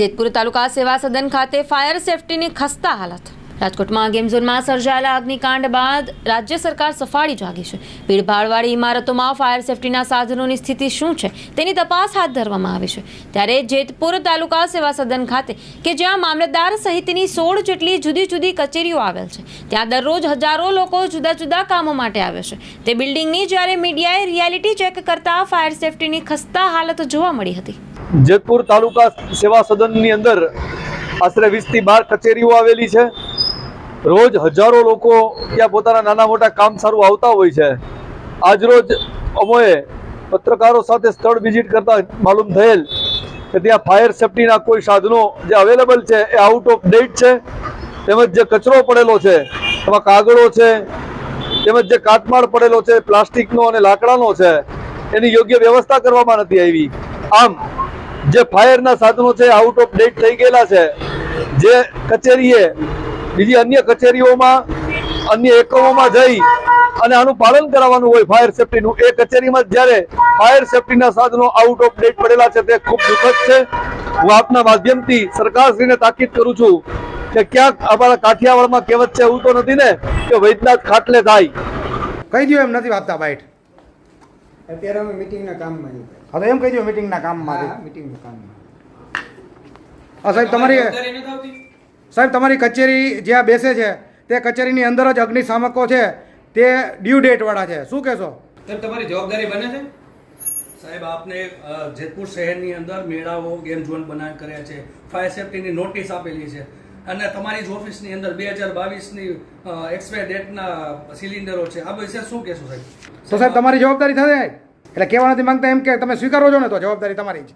જેતપુર તાલુકા સેવા સદન ખાતે ફાયર સેફટીની ખસ્તા હાલત. રાજકોટમાં ગેમ ઝોનમાં સર્જાયેલા અગ્નિકાંડ બાદ રાજ્ય સરકાર સફાળી જાગી છે. ભીડભાડવાળી ઇમારતોમાં ફાયર સેફટીના સાધનોની સ્થિતિ શું છે તેની તપાસ હાથ ધરવામાં આવી છે. ત્યારે જેતપુર તાલુકા સેવા સદન ખાતે, કે જ્યાં મામલતદાર સહિતની સોળ જેટલી જુદી જુદી કચેરીઓ આવેલ છે, ત્યાં દરરોજ હજારો લોકો જુદા જુદા કામો માટે આવે છે. તે બિલ્ડિંગની જ્યારે મીડિયાએ રિયાલિટી ચેક કરતા ફાયર સેફટીની ખસ્તા હાલત જોવા મળી હતી. જેતપુર તાલુકા સેવા સદનની અંદર આશરે વીસથી બાર કચેરીઓ આવેલી છે. રોજ હજારો લોકો ત્યાં પોતાના નાના મોટા કામ સારું આવતા હોય છે. આજરોજ અમોએ પત્રકારો સાથે સ્થળ વિઝિટ કરતા માલુમ થયેલ કે ત્યાં ફાયર સેફટીના કોઈ સાધનો જે અવેલેબલ છે એ આઉટ ઓફ ડેટ છે. તેમજ જે કચરો પડેલો છે, એમાં કાગળો છે, તેમજ જે કાટમાળ પડેલો છે, પ્લાસ્ટિકનો અને લાકડાનો છે, એની યોગ્ય વ્યવસ્થા કરવામાં નથી આવી. આમ જે ફાયરના સાધનો છે આઉટ ઓફ ડેટ થઈ ગયેલા છે, જે કચેરીએ, બીજી અન્ય કચેરીઓમાં, અન્ય એકમોમાં જઈ અને આનું પાલન કરાવવાનું હોય ફાયર સેફટીનું એ કચેરીમાં જ્યારે ફાયર સેફટીના સાધનો આઉટ ઓફ ડેટ પડેલા છે, તે ખૂબ દુઃખદ છે. હું આપના માધ્યમથી સરકારશ્રીને તાકીદ કરું છું કે ક્યાંક અમારા કાઠિયાવાડમાં કહેવત છે, એવું તો નથી ને, કે વૈદ્યનાથ ખાટલે થાય. કહી દો એમ નથી વાપતા બાઇટ અત્યારે અમે મિટિંગના કામમાં છીએ. હા તો એમ કહી દો મિટિંગના કામમાં હા મિટિંગના કામમાં. હા સાહેબ તમારી સાહેબ તમારી કચેરી જ્યાં બેસે છે તે કચેરીની અંદર જ અગ્નિશામકો છે તે ડ્યુ ડેટ વાળા છે. શું કહેશો? સાહેબ તમારી જવાબદારી બને છે? સાહેબ આપને જેતપુર શહેરની અંદર મેળાઓ ગેમ ઝોન બનાવ કર્યા છે. ફાયર સેફટીની નોટિસ આપેલી છે. અને તમારી જ ઓફિસની અંદર બે હજાર બાવીસની એક્સપાયર ડેટના સિલિન્ડરો છે. આ વિશે શું કહેશો સાહેબ? તો સાહેબ, તમારી જવાબદારી થશે? એટલે કહેવા નથી માંગતા એમ કે તમે સ્વીકારો છો ને તો જવાબદારી તમારી જ.